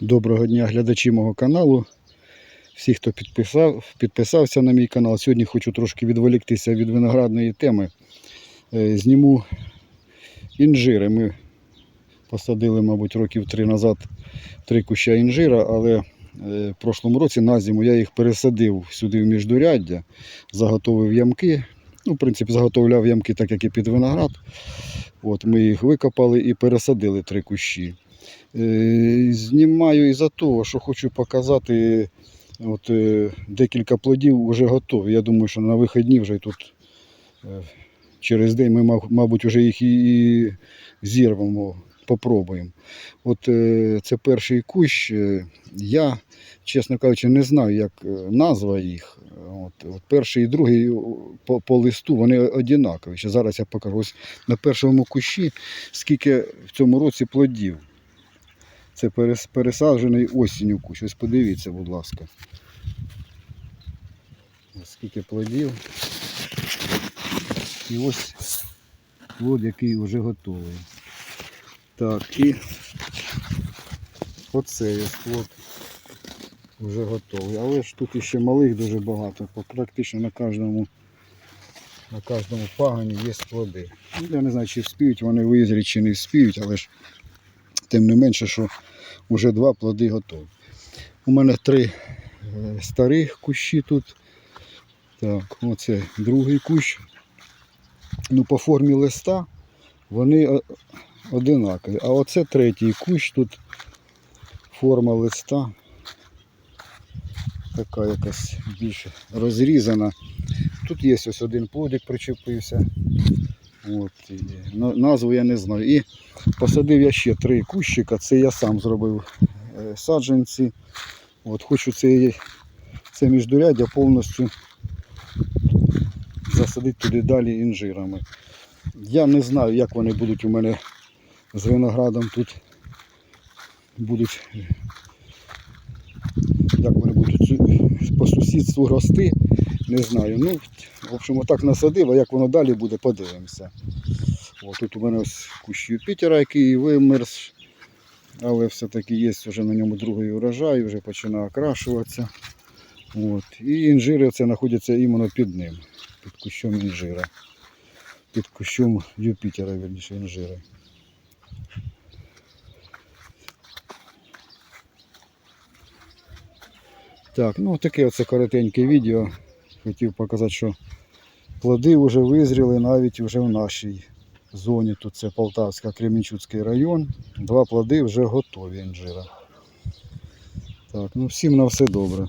Доброго дня глядачі мого каналу. Всі, хто підписав, підписався на мій канал. Сьогодні хочу трошки відволіктися від виноградної теми. Е, Зніму інжири. Ми посадили, мабуть, років три назад три куща інжира, але е, в прошлому році на зиму я їх пересадив сюди в міждуряддя, заготовив ямки. Ну, в принципі, заготовляв ямки, так як і під виноград. От, ми їх викопали і пересадили три кущі. Е, Знімаю із-за того, що хочу показати от, е, декілька плодів вже готові. Я думаю, що на вихідні вже тут е, через день ми, мабуть, вже їх і, зірвемо, попробуємо. От це перший кущ. Я, чесно кажучи, не знаю, як назва їх. От, от перший і другий по, по листу вони однакові. Зараз я покажу. Ось на першому кущі скільки в цьому році плодів. Це пересаджений осінню кущ. Ось подивіться, будь ласка. Ось Скільки плодів. І ось плод, який вже готовий. Так, і оцей плод вже готовий. Але ж тут ще малих дуже багато. Практично на кожному, на кожному пагані є плоди. Я не знаю, чи вспіють вони визріти, чи не вспіють, але ж тим не менше, що вже два плоди готові. У мене три е, старих кущі тут. Так, оце другий кущ. Ну, по формі листа вони о- одинакові. А оце третій кущ, тут форма листа така якась більш розрізана. Тут є ось один плодик причепився. От, назву я не знаю. І посадив я ще три кущика, це я сам зробив е, саджанці. От, хочу це, це міждуряддя повністю засадити туди далі інжирами. Я не знаю, як вони будуть у мене з виноградом тут будуть, як вони будуть по сусідству рости. Не знаю. Ну, в общем, отак насадив, а як воно далі буде, подивимося. О, тут у мене ось кущ Юпітера, який вимерз, але все-таки є вже на ньому другий урожай, вже починає окрашуватися. От. І інжири це знаходяться іменно під ним, під кущом інжира. Під кущом Юпітера, вірніше, інжири. Так, ну таке оце коротеньке відео. Хотів показати, що плоди вже визріли навіть вже в нашій зоні. Тут це Полтавська Кременчуцький район. Два плоди вже готові інжира. Так, ну всім на все добре.